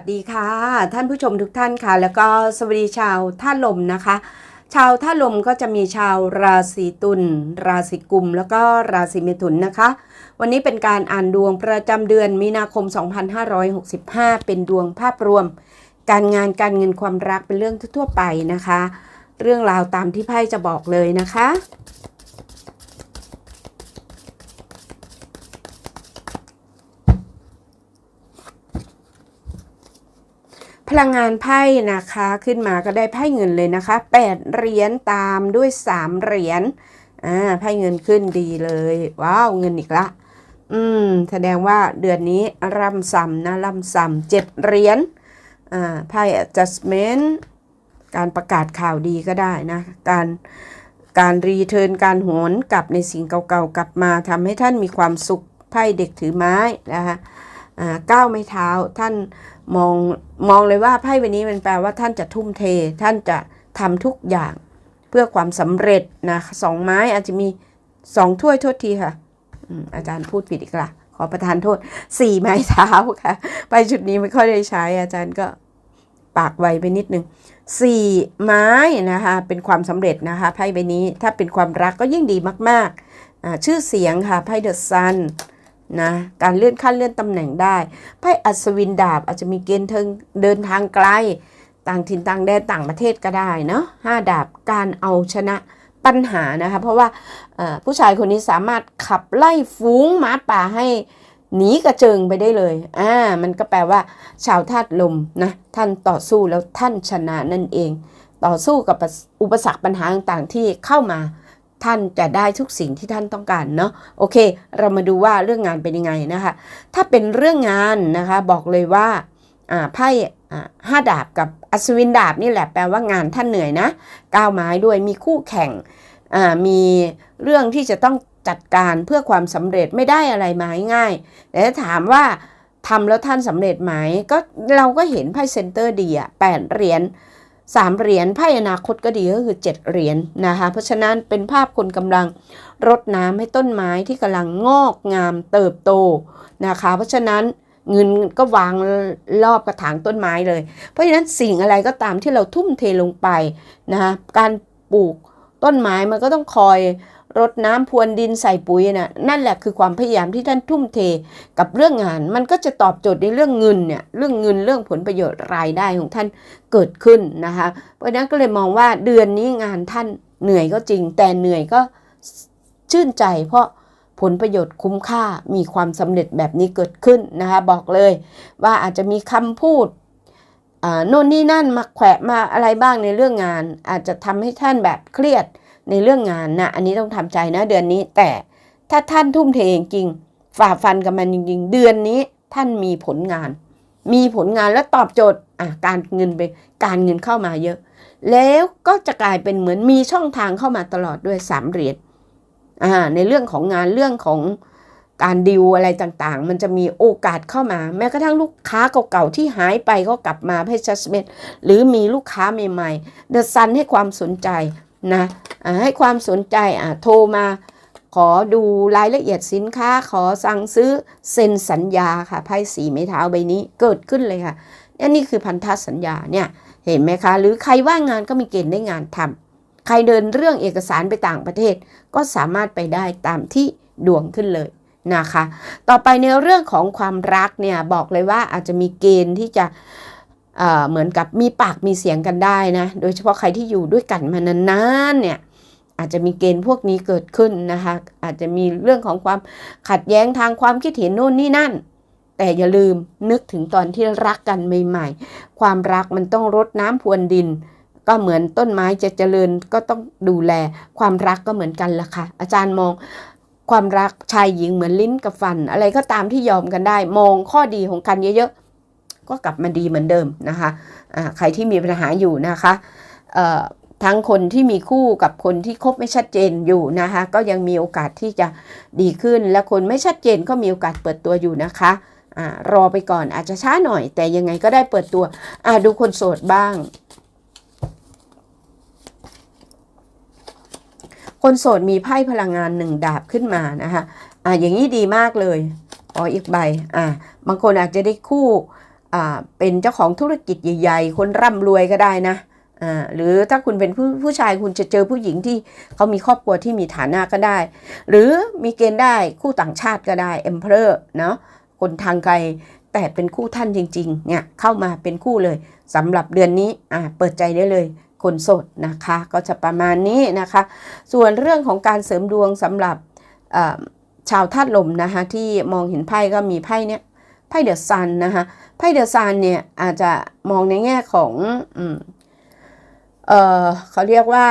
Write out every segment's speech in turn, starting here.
สดีค่ะ ท่านผู้ชมทุกท่านค่ะ แล้วก็สวัสดีชาวท่าลมนะคะ ชาวท่าลมก็จะมีชาวราศีตุลราศีกุม แล้วก็ราศีเมถุนนะคะ วันนี้เป็นการอ่านดวงประจำเดือนมีนาคม 2565 เป็นดวงภาพรวม การงานการเงินความรักเป็นเรื่องทั่วไปนะคะ เรื่องราวตามที่ไพ่จะบอกเลยนะคะ พลังงานไพ่นะคะขึ้นมาก็ได้ไพ่เงินเลยนะคะ8เหรียญตามด้วย 3 เหรียญอ่าไพ่เงินขึ้นดีเลยว้าวเงินอีกละอืมแสดงว่าเดือนนี้ร่ำซ้ำนะร่ำซ้ำเจ็ดเหรียญอ่าไพ่ adjustment การประกาศข่าวดีก็ได้นะ การการรีเทิร์นการหนกลับในสิ่งเก่าๆกลับมาทำให้ท่านมีความสุขไพ่เด็กถือไม้นะคะ ก้าวไม่เท้า ท่านมองมองเลยว่าไพ่ใบนี้มันแปลว่าท่านจะทุ่มเท ท่านจะทำทุกอย่างเพื่อความสำเร็จนะสองไม้อาจจะมีสองถ้วยโทษทีค่ะอาจารย์พูดผิดอีกละขอประทานโทษสี่ไม้เท้าค่ะ ไปชุดนี้ไม่ค่อยได้ใช้ อาจารย์ก็ปากไวไปนิดนึงสี่ไม้นะคะเป็นความสำเร็จนะคะไพ่ใบนี้ถ้าเป็นความรักก็ยิ่งดีมากๆชื่อเสียงค่ะไพ่เดอะซัน นะการเลื่อนขั้นเลื่อนตำแหน่งได้ไพ่อัศวินดาบอาจจะมีเกณฑ์เทิงเดินทางไกล ต่างถิ่นต่างแดนต่างประเทศก็ได้เนาะห้าดาบการเอาชนะปัญหานะคะ เพราะว่าผู้ชายคนนี้สามารถขับไล่ฝูงหมาป่าให้หนีกระเจิงไปได้เลย อ่า มันก็แปลว่า ชาวธาตุลมนะ ท่านต่อสู้แล้วท่านชนะนั่นเอง ต่อสู้กับอุปสรรคปัญหาต่างๆที่เข้ามา ท่านจะได้ทุกสิ่งที่ท่านต้องการเนาะโอเค เรามาดูว่าเรื่องงานเป็นยังไงนะคะ ถ้าเป็นเรื่องงานนะคะบอกเลยว่าไพ่ห้าดาบกับอัศวินดาบนี่แหละแปลว่างานท่านเหนื่อยนะก้าวไม้ด้วยมีคู่แข่งมีเรื่องที่จะต้องจัดการเพื่อความสำเร็จไม่ได้อะไรมาง่ายแต่ถ้าถามว่าทำแล้วท่านสำเร็จไหมก็เราก็เห็นไพ่เซนเตอร์ดีอะแปดเหรียญ สามเหรียญไพ่อนาคตก็ดีก็คือเจ็ดเหรียญนะคะ เพราะฉะนั้นเป็นภาพคนกำลังรดน้ำให้ต้นไม้ที่กำลังงอกงามเติบโตนะคะ เพราะฉะนั้นเงินก็วางรอบกระถางต้นไม้เลย เพราะฉะนั้นสิ่งอะไรก็ตามที่เราทุ่มเทลงไปนะคะการปลูกต้นไม้มันก็ต้องคอย รดน้ำพรวนดินใส่ปุ๋ยนะนั่นแหละคือความพยายามที่ท่านทุ่มเทกับเรื่องงาน มันก็จะตอบโจทย์ในเรื่องเงินเนี่ยเรื่องเงินเรื่องผลประโยชน์รายได้ของท่านเกิดขึ้นนะคะเพราะนั้นก็เลยมองว่าเดือนนี้งานท่านเหนื่อยก็จริง แต่เหนื่อยก็ชื่นใจ เพราะผลประโยชน์คุ้มค่ามีความสำเร็จแบบนี้เกิดขึ้นนะคะบอกเลยว่าอาจจะมีคำพูดโน่นนี่นั่นมาแขวะมาอะไรบ้างในเรื่องงาน อาจจะทำให้ท่านแบบเครียด ในเรื่องงานนะอันนี้ต้องทำใจนะเดือนนี้ แต่ถ้าท่านทุ่มเทจริงฝ่าฟันกับมันจริง ๆ เดือนนี้ท่านมีผลงาน มีผลงานและตอบโจทย์อะการเงินไปการเงินเข้ามาเยอะ แล้วก็จะกลายเป็นเหมือนมีช่องทางเข้ามาตลอดด้วยสามเหรียญอ่าในเรื่องของงานเรื่องของการดิวอะไรต่างๆ มันจะมีโอกาสเข้ามา แม้กระทั่งลูกค้าเก่าๆที่หายไปก็กลับมาให้ชัสเมนหรือมีลูกค้าใหม่ๆเดอะซันให้ความสนใจ นะให้ความสนใจโทรมาขอดูรายละเอียดสินค้าขอสั่งซื้อเซ็นสัญญาค่ะไพ่สีไม้เท้าใบนี้เกิดขึ้นเลยค่ะนี่นี่คือพันธสัญญาเนี่ยเห็นไหมคะ หรือใครว่างงานก็มีเกณฑ์ได้งานทำใครเดินเรื่องเอกสารไปต่างประเทศ ก็สามารถไปได้ตามที่ดวงขึ้นเลยนะคะ ต่อไปในเรื่องของความรักเนี่ยบอกเลยว่าอาจจะมีเกณฑ์ที่จะ เเหมือนกับมีปากมีเสียงกันได้นะโดยเฉพาะใครที่อยู่ด้วยกันมานานๆเนี่ยอาจจะมีเกณฑ์พวกนี้เกิดขึ้นนะคะอาจจะมีเรื่องของความขัดแย้งทางความคิดเห็นโน่นนี่นั่น แต่อย่าลืมนึกถึงตอนที่รักกันใหม่ๆ ความรักมันต้องรดน้ำพรวนดิน ก็เหมือนต้นไม้จะเจริญก็ต้องดูแล ความรักก็เหมือนกันละค่ะ อาจารย์มองความรักชายหญิงเหมือนลิ้นกับฟัน อะไรก็ตามที่ยอมกันได้ มองข้อดีของกันเยอะๆ ก็กลับมาดีเหมือนเดิมนะคะอ่าใครที่มีปัญหาอยู่นะคะทั้งคนที่มีคู่กับคนที่คบไม่ชัดเจนอยู่นะคะ ก็ยังมีโอกาสที่จะดีขึ้น และคนไม่ชัดเจนก็มีโอกาสเปิดตัวอยู่นะคะอ่ารอไปก่อนอาจจะช้าหน่อย แต่ยังไงก็ได้เปิดตัวดูคนโสดบ้าง คนโสดมีไพ่พลังงานหนึ่งดาบขึ้นมานะคะอ่าอย่างนี้ดีมากเลยอ๋ออีกใบอ่าบางคนอาจจะได้คู่อ เป็นเจ้าของธุรกิจใหญ่ ๆ คนร่ำรวยก็ได้นะอ่าหรือถ้าคุณเป็นผู้ผู้ชายคุณจะเจอผู้หญิงที่เขามีครอบครัวที่มีฐานะก็ได้ หรือมีเกณฑ์ได้คู่ต่างชาติก็ได้ emperor เนาะคนทางไกลแต่เป็นคู่ท่านจริงๆเนี่ยเข้ามาเป็นคู่เลยสำหรับเดือนนี้อ่าเปิดใจได้เลยคนโสดนะคะก็จะประมาณนี้นะคะ ส่วนเรื่องของการเสริมดวงสำหรับชาวธาตุลมนะคะที่มองเห็นไพ่ก็มีไพ่เนี้ย ไพ่เดอะซันนะคะไพ่เดอะซันเนี่ยอาจจะมองในแง่ของอเออเขาเรียกว่า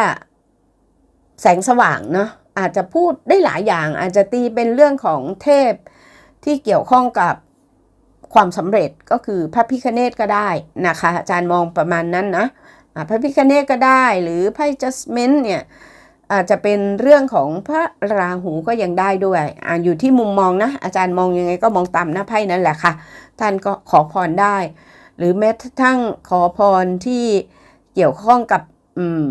แสงสว่างเนาะอาจจะพูดได้หลายอย่าง อาจจะตีเป็นเรื่องของเทพที่เกี่ยวข้องกับความสำเร็จก็คือพระพิคเนตก็ได้นะคะอาจารย์มองประมาณนั้นนะพระพิคเนตก็ได้หรือไพ่จัสเมนเนี่ย อาจจะเป็นเรื่องของพระราหูก็ยังได้ด้วยอ่าอยู่ที่มุมมองนะ อาจารย์มองยังไงก็มองตามหน้าไพ่นั่นแหละค่ะ ท่านก็ขอพรได้ หรือแม้กระทั่งขอพรที่เกี่ยวข้องกับอืม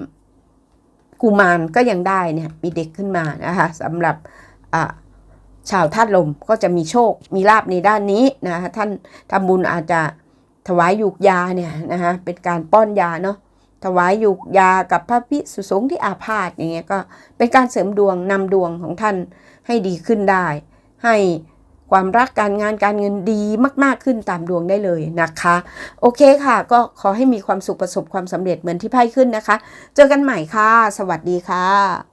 กุมารก็ยังได้เนี่ยมีเด็กขึ้นมานะคะสำหรับอ่าชาวธาตุลมก็จะมีโชค มีลาบในด้านนี้นะคะท่านทำบุญอาจจะถวายยูกยาเนี่ยนะคะเป็นการป้อนยาเนาะ ถวายยูกยากับพระพิสุสงฆ์ที่อาพาธอย่างเงี้ยก็เป็นการเสริมดวงนำดวงของท่านให้ดีขึ้นได้ ให้ความรักการงานการเงินดีมาก ๆขึ้นตามดวงได้เลยนะคะ โอเคค่ะ ก็ขอให้มีความสุขประสบความสำเร็จเหมือนที่ไพ่ขึ้นนะคะ เจอกันใหม่ค่ะ สวัสดีค่ะ